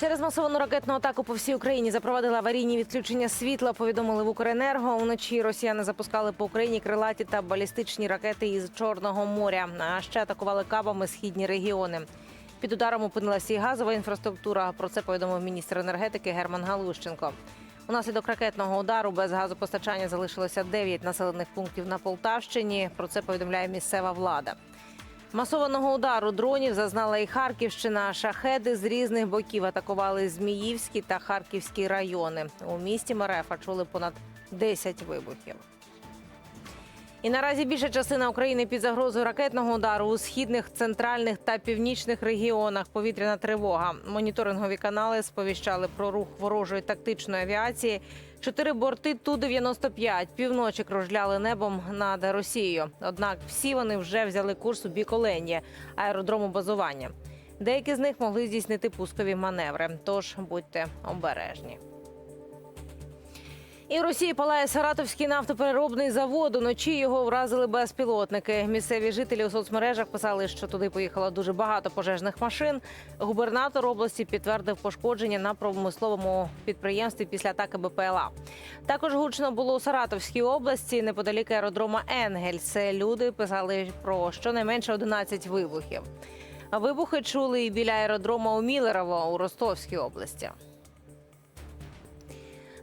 Через масовану ракетну атаку по всій Україні запровадили аварійні відключення світла. Повідомили в Укренерго. Уночі росіяни запускали по Україні крилаті та балістичні ракети із Чорного моря. А ще атакували кабами східні регіони. Під ударом опинилася і газова інфраструктура. Про це повідомив міністр енергетики Герман Галущенко. Унаслідок ракетного удару без газопостачання залишилося 9 населених пунктів на Полтавщині. Про це повідомляє місцева влада. Масованого удару дронів зазнала і Харківщина. Шахеди з різних боків атакували Зміївські та Харківські райони. У місті Мерефа чули понад 10 вибухів. І наразі більша частина України під загрозою ракетного удару у східних, центральних та північних регіонах. Повітряна тривога. Моніторингові канали сповіщали про рух ворожої тактичної авіації. Чотири борти Ту-95 півночі кружляли небом над Росією. Однак всі вони вже взяли курс у бік Оленє, аеродрому базування. Деякі з них могли здійснити пускові маневри. Тож будьте обережні. І в Росії палає Саратовський нафтопереробний завод. Уночі його вразили безпілотники. Місцеві жителі у соцмережах писали, що туди поїхало дуже багато пожежних машин. Губернатор області підтвердив пошкодження на промисловому підприємстві після атаки БПЛА. Також гучно було у Саратовській області неподалік аеродрома Енгельс. Люди писали про щонайменше 11 вибухів. Вибухи чули і біля аеродрома у Мілерово у Ростовській області.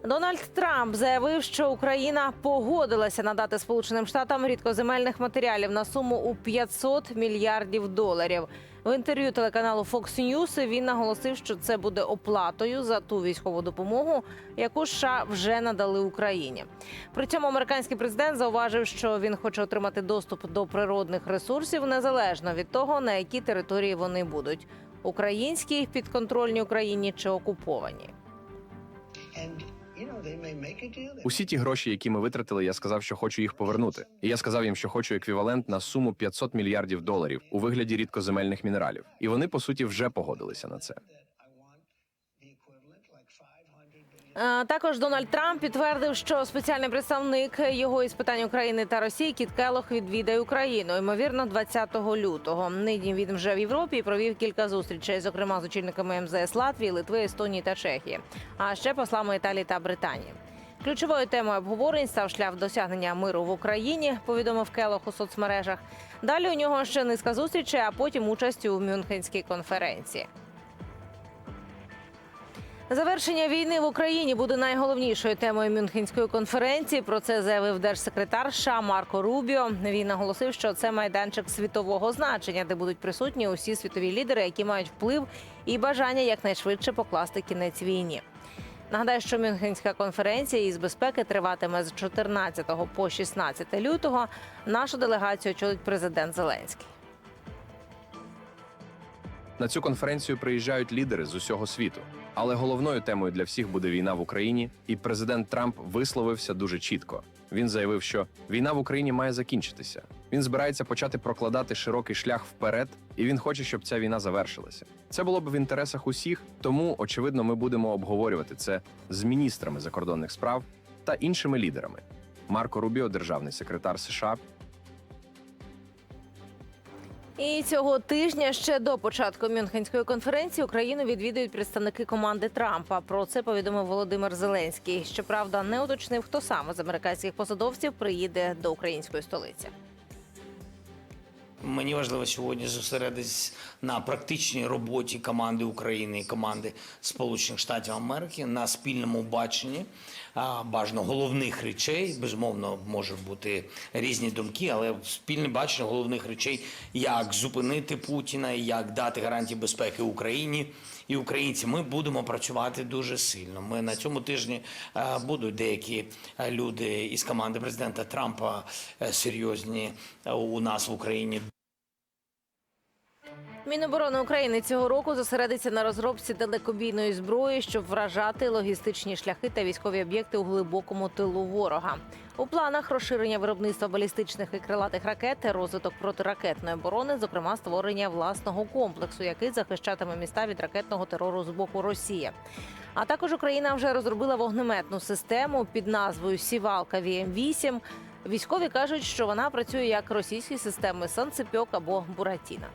Дональд Трамп заявив, що Україна погодилася надати Сполученим Штатам рідкоземельних матеріалів на суму у 500 мільярдів доларів. В інтерв'ю телеканалу Fox News він наголосив, що це буде оплатою за ту військову допомогу, яку США вже надали Україні. При цьому американський президент зауважив, що він хоче отримати доступ до природних ресурсів незалежно від того, на якій території вони будуть українські підконтрольні Україні чи окуповані. Усі ті гроші, які ми витратили, я сказав, що хочу їх повернути. І я сказав їм, що хочу еквівалент на суму 500 мільярдів доларів у вигляді рідкоземельних мінералів. І вони по суті вже погодилися на це. Також Дональд Трамп підтвердив, що спеціальний представник його із питань України та Росії Кіт Келох відвідає Україну. Ймовірно, 20 лютого. Нині він вже в Європі і провів кілька зустрічей, зокрема з очільниками МЗС Латвії, Литви, Естонії та Чехії, а ще послами Італії та Британії. Ключовою темою обговорень став шлях досягнення миру в Україні. Повідомив Келох у соцмережах. Далі у нього ще низка зустрічей, а потім участь у Мюнхенській конференції. Завершення війни в Україні буде найголовнішою темою Мюнхенської конференції. Про це заявив держсекретар США Марко Рубіо. Він наголосив, що це майданчик світового значення, де будуть присутні усі світові лідери, які мають вплив і бажання якнайшвидше покласти кінець війні. Нагадаю, що Мюнхенська конференція із безпеки триватиме з 14 по 16 лютого. Нашу делегацію очолить президент Зеленський. На цю конференцію приїжджають лідери з усього світу. Але головною темою для всіх буде війна в Україні, і президент Трамп висловився дуже чітко. Він заявив, що війна в Україні має закінчитися. Він збирається почати прокладати широкий шлях вперед, і він хоче, щоб ця війна завершилася. Це було б в інтересах усіх, тому очевидно, ми будемо обговорювати це з міністрами закордонних справ та іншими лідерами. Марко Рубіо, державний секретар США, І цього тижня ще до початку Мюнхенської конференції Україну відвідують представники команди Трампа. Про це повідомив Володимир Зеленський. Щоправда, не уточнив, хто саме з американських посадовців приїде до української столиці. Мені важливо сьогодні зосередитись на практичній роботі команди України і команди Сполучених Штатів Америки на спільному баченні бажано головних речей. Безумовно, можуть бути різні думки, але спільне бачення головних речей, як зупинити Путіна, як дати гарантії безпеки Україні і українці. Ми будемо працювати дуже сильно. Ми на цьому тижні будуть деякі люди із команди президента Трампа е, серйозні у нас в Україні. Міноборони України цього року зосередиться на розробці далекобійної зброї, щоб вражати логістичні шляхи та військові об'єкти у глибокому тилу ворога. У планах розширення виробництва балістичних і крилатих ракет, розвиток протиракетної оборони, зокрема створення власного комплексу, який захищатиме міста від ракетного терору з боку Росії. А також Україна вже розробила вогнеметну систему під назвою Сівалка ВМ-8. Військові кажуть, що вона працює як російські системи Санцепьок або Буратіна.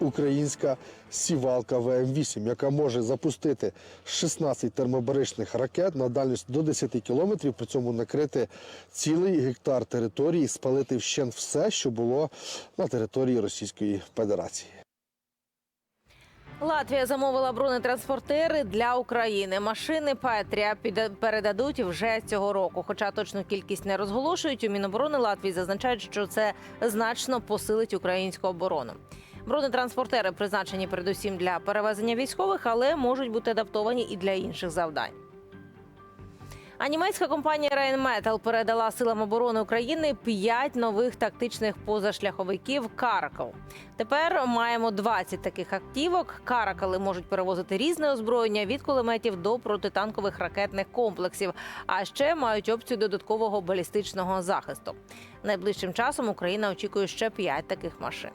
Українська сівалка ВМ-8, яка може запустити 16 термобаричних ракет на дальність до 10 кілометрів, при цьому накрити цілий гектар території, спалити вщент все, що було на території Російської Федерації. Латвія замовила бронетранспортери для України. Машини Петрія передадуть вже цього року. Хоча точну кількість не розголошують. У Міноборони Латвії зазначають, що це значно посилить українську оборону. Бронетранспортери призначені передусім для перевезення військових, але можуть бути адаптовані і для інших завдань. А німецька компанія Rheinmetall передала силам оборони України п'ять нових тактичних позашляховиків Каракал. Тепер маємо 20 таких автівок. Каракали можуть перевозити різне озброєння від кулеметів до протитанкових ракетних комплексів. А ще мають опцію додаткового балістичного захисту. Найближчим часом Україна очікує ще п'ять таких машин.